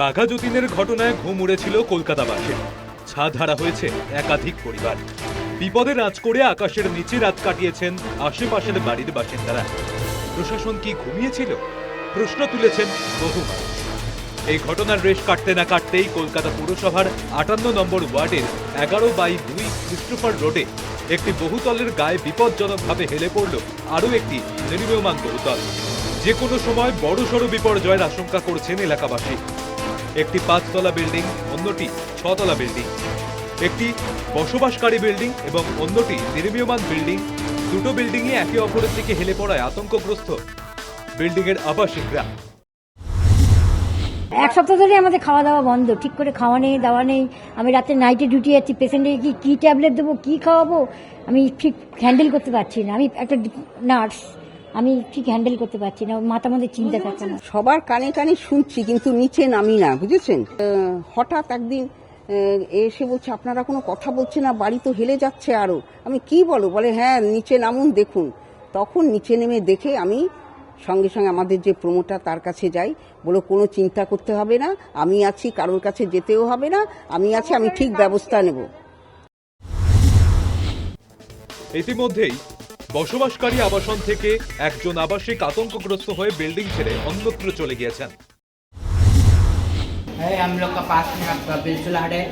বাঘা যতীনের ঘটনায় ঘুম উড়েছিল কলকাতাবাসী। ছাদ হারা হয়েছে একাধিক পরিবার। বিপদে রাজ করে আকাশের নিচে রাত কাটিয়েছেন আশেপাশের বাড়ির বাসিন্দারা। প্রশাসন কি ঘুমিয়েছিল? প্রশ্ন তুলেছেন বহু এই ঘটনার রেশ কাটতে না কাটতেই কলকাতা পুরসভার আটান্ন নম্বর ওয়ার্ডের এগারো বাই দুই ক্রিস্টোফার রোডে একটি বহুতলের গায়ে বিপজ্জনকভাবে হেলে পড়ল আরও একটি নির্মীয়মান বহুতল। যে কোনো সময় বড়সড় বিপর্যয়ের আশঙ্কা করছেন এলাকাবাসী। একটি পাঁচতলা বিল্ডিং, অন্যটি ছতলা বিল্ডিং। একটি বসবাসকারী বিল্ডিং এবং অন্যটি নির্মীয়মান বিল্ডিং। দুটো বিল্ডিংই একে অপরের দিকে হেলে পড়ায় আতঙ্কগ্রস্ত। বিল্ডিংয়ের আবাসিকরা এক সপ্তাহ ধরে আমাদের খাওয়া দাওয়া বন্ধ। ঠিক করে খাওয়া নেই, দাওয়া নেই। আমি রাতে নাইটে ডিউটি যাচ্ছি। পেশেন্টে কি, কী ট্যাবলেট দেবো, কী খাওয়াবো? আমি ঠিক হ্যান্ডেল করতে পারছি না। আমি একটা নার্স আমি ঠিক হ্যান্ডেল করতে পারছি না মাথা মধ্যে চিন্তা থাকছে না। সবার কানে কানে শুনছি কিন্তু নিচে নামি না বুঝেছেন? হঠাৎ একদিন এসে বলছে আপনারা কোনো কথা বলছে না বাড়ি তো হেলে যাচ্ছে আরও। আমি কি বলো? বলে হ্যাঁ নিচে নামুন দেখুন। তখন নিচে নেমে দেখে আমি সঙ্গে সঙ্গে আমাদের যে প্রমোটার তার কাছে যাই বলো কোনো চিন্তা করতে হবে না আমি আছি কারোর কাছে যেতেও হবে না আমি আছি আমি ঠিক ব্যবস্থা নেব। ইতিমধ্যেই বসবাসকারী আবাসন থেকে একজন আবাসিক আতঙ্কগ্রস্ত হয়ে বিল্ডিং ছেড়ে অন্যত্র চলে গিয়েছেন है हम लोग का पास में आपका बिलसुलाड है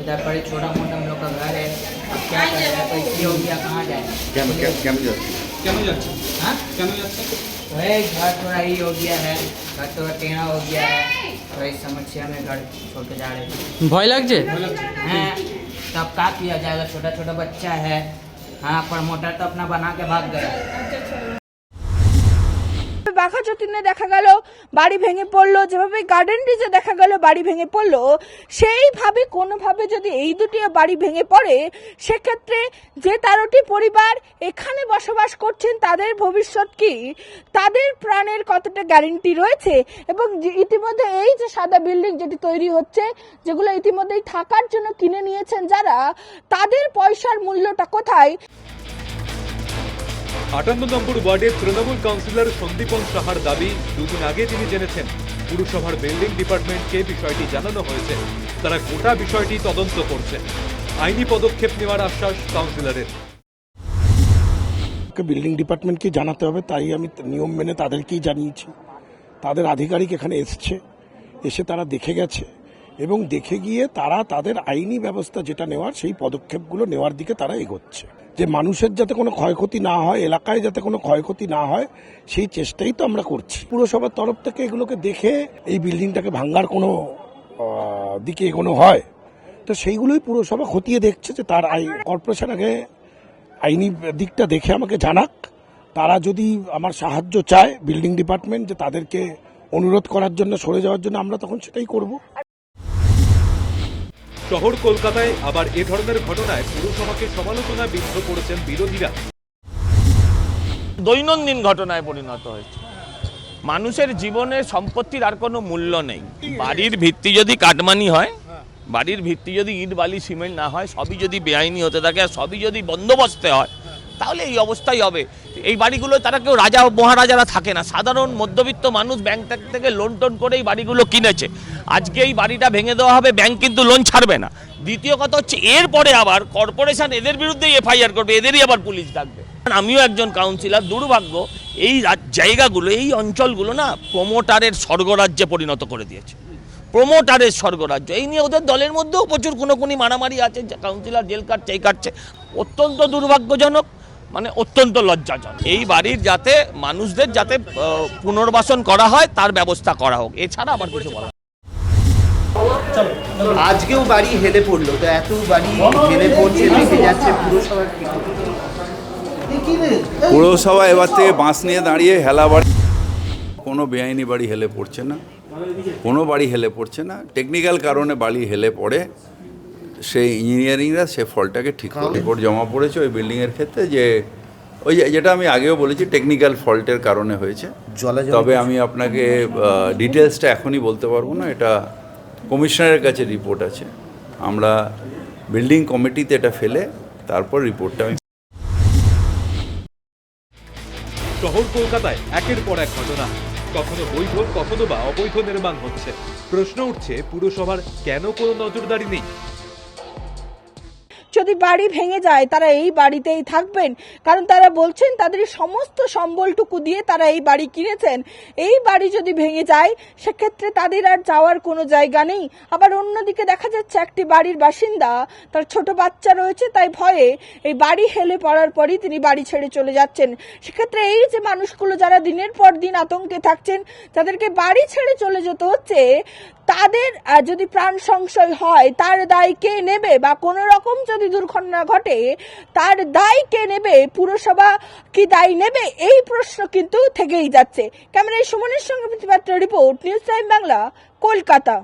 उधर पर एक छोटा मोटा हम लोग का घर है अब क्या कर रहे हैं कोई की हो गया कहाँ जाए কেন কেন কেন যাচ্ছে কেন যাচ্ছে हाँ কেন যাচ্ছে वही घर थोड़ा ही हो गया है घर थोड़ा टेढ़ा हो गया है वही समस्या में घर छोड़ के जा रहे थे ভয় লাগছে हैं तब क्या किया जाएगा छोटा छोटा बच्चा है हाँ प्रमोटर तो अपना बना के भाग गया। বাঘা যতীনে দেখা গেল, বাড়ি ভেঙে পড়ল, যেভাবে গার্ডেন রিজে দেখা গেল বাড়ি ভেঙে পড়ল, সেইভাবে কোনোভাবে যদি এই দুটি বাড়ি ভেঙে পড়ে, সেক্ষেত্রে যে তেরোটি পরিবার এখানে বসবাস করছেন, তাদের ভবিষ্যৎ কি? তাদের প্রাণের কতটা গ্যারেন্টি রয়েছে? এবং ইতিমধ্যে এই যে সাদা বিল্ডিং যেটি তৈরি হচ্ছে, যেগুলো ইতিমধ্যেই থাকার জন্য কিনে নিয়েছেন যারা, তাদের পয়সার মূল্যটা কোথায়? আটান্ন নম্বর ওয়ার্ডের তৃণমূল কাউন্সিলর সন্দীপন সাহার দাবি, দুদিন আগে তিনি জেনেছেন, পুরসভার বিল্ডিং ডিপার্টমেন্টকে বিষয়টি জানানো হয়েছে। তারা গোটা বিষয়টি তদন্ত করছে। আইনি পদক্ষেপ নেওয়ার আশ্বাস কাউন্সিলরের। বিল্ডিং ডিপার্টমেন্টকে জানাতে হবে, তাই আমি নিয়ম মেনে তাদেরকেই জানিয়েছি। তাদের আধিকারিক এখানে এসছে, এসে তারা দেখে গেছে। এবং দেখে গিয়ে তারা তাদের আইনি ব্যবস্থা যেটা নেওয়ার, সেই পদক্ষেপগুলো নেওয়ার দিকে তারা এগোচ্ছে। যে মানুষের যাতে কোনো ক্ষয়ক্ষতি না হয়, এলাকায় যাতে কোনো ক্ষয়ক্ষতি না হয়, সেই চেষ্টাই তো আমরা করছি। পুরসভার তরফ থেকে এগুলোকে দেখে এই বিল্ডিংটাকে ভাঙ্গার কোনো দিকে এগোনো হয়। তো সেইগুলোই পুরসভা খতিয়ে দেখছে যে তার আই, কর্পোরেশন আগে আইনি দিকটা দেখে আমাকে জানাক। তারা যদি আমার সাহায্য চায়, বিল্ডিং ডিপার্টমেন্ট যে তাদেরকে অনুরোধ করার জন্য, সরে যাওয়ার জন্য আমরা তখন সেটাই করব। শহর কলকাতায় আবার এ ধরনের ঘটনায় পুরসভাকে সমালোচনায় বিদ্ধ করেছেন বিরোধীরা। দৈনন্দিন ঘটনায় পরিণত হয়েছে। মানুষের জীবনে সম্পত্তির আর কোনো মূল্য নেই। বাড়ির ভিত্তি যদি কাটমানি হয়, বাড়ির ভিত্তি যদি ইট, বালি, সিমেন্ট না হয়, সবই যদি বেআইনি হতে থাকে আর সবই যদি বন্দোবস্তে হয় তাহলে এই অবস্থাই হবে। এই বাড়িগুলো তারা কেউ রাজা, মহারাজারা থাকে না। সাধারণ মধ্যবিত্ত মানুষ ব্যাংক থেকে লোন টোন করে এই বাড়িগুলো কিনেছে। আজকে এই বাড়িটা ভেঙে দেওয়া হবে ব্যাংক কিন্তু লোন ছাড়বে না। দ্বিতীয় কথা হচ্ছে, এরপরে আবার কর্পোরেশন এদের বিরুদ্ধেই এফআইআর করবে, এদেরই আবার পুলিশ ডাকবে। আমিও একজন কাউন্সিলর দুর্ভাগ্য, এই জায়গাগুলো, এই অঞ্চলগুলো না প্রমোটারের স্বর্গরাজ্যে পরিণত করে দিয়েছে। প্রমোটারের স্বর্গরাজ্য, এই নিয়ে ওদের দলের মধ্যেও প্রচুর কোনো কোনো মারামারি আছে কাউন্সিলর জেল কাটছে, এই কাটছে। অত্যন্ত দুর্ভাগ্যজনক। মানে অত্যন্ত লজ্জাজনক। এই বাড়ির যাতে মানুষদের যাতে পুনর্বাসন করা হয় তার ব্যবস্থা করা হোক। এছাড়া আমার কিছু বলা আজকেও বাড়ি হেলে পড়ল। তো এত বাড়ি হেলে পড়ছে ভেঙে যাচ্ছে পুরসভার পৌরসভা এবার থেকে বাঁশ নিয়ে দাঁড়িয়ে হেলা বাড়ি। কোনো বেআইনি বাড়ি হেলে পড়ছে না। কোনো বাড়ি হেলে পড়ছে না। টেকনিক্যাল কারণে বাড়ি হেলে পড়ে। সেই ইঞ্জিনিয়ারিংরা সে ফলটাকে ঠিক করে রিপোর্ট জমা পড়েছে ওই বিল্ডিংয়ের ক্ষেত্রে যে ওই যে- যেটা আমি আগেও বলেছি টেকনিক্যাল ফল্টের কারণে হয়েছে। তবে আমি আপনাকে ডিটেলসটা এখনই বলতে পারব না এটা কমিশনারের কাছে রিপোর্ট আছে। আমরা বিল্ডিং কমিটিতে এটা ফেলে তারপর রিপোর্টটা আমি শহর কলকাতায় একের পর এক ঘটনা। কখনো বৈধ কখনো বা অবৈধ নির্মাণ হচ্ছে। প্রশ্ন উঠছে পুরসভার কেন কোনো নজরদারি নেই? যদি বাড়ি ভেঙে যায়, তারা এই বাড়িতেই থাকবেন। কারণ তারা বলছেন, তাদের সমস্ত সম্বলটুকু দিয়ে তারা এই বাড়ি কিনেছেন। এই বাড়ি যদি ভেঙে যায়, সেক্ষেত্রে তাদের আর যাওয়ার কোনো জায়গা নেই। আবার অন্যদিকে দেখা যাচ্ছে, একটি বাড়ির বাসিন্দা, তার ছোট বাচ্চা রয়েছে, তাই ভয়ে এই বাড়ি হেলে পড়ার পরই তিনি বাড়ি ছেড়ে চলে যাচ্ছেন। সেক্ষেত্রে এই যে মানুষগুলো যারা দিনের পর দিন আতঙ্কে থাকছেন তাদেরকে বাড়ি ছেড়ে চলে যেতে হচ্ছে, তাদের যদি প্রাণ সংশয় হয়, তার দায় কে নেবে? বা কোনো রকম যদি দুর্ঘটনা ঘটে, তার দায় কে নেবে? পুরসভা কি দায় নেবে? এই প্রশ্ন কিন্তু থেকেই যাচ্ছে। ক্যামেরায় সুমনের সঙ্গে প্রতিপাত্র report, news time Bangla, Kolkata.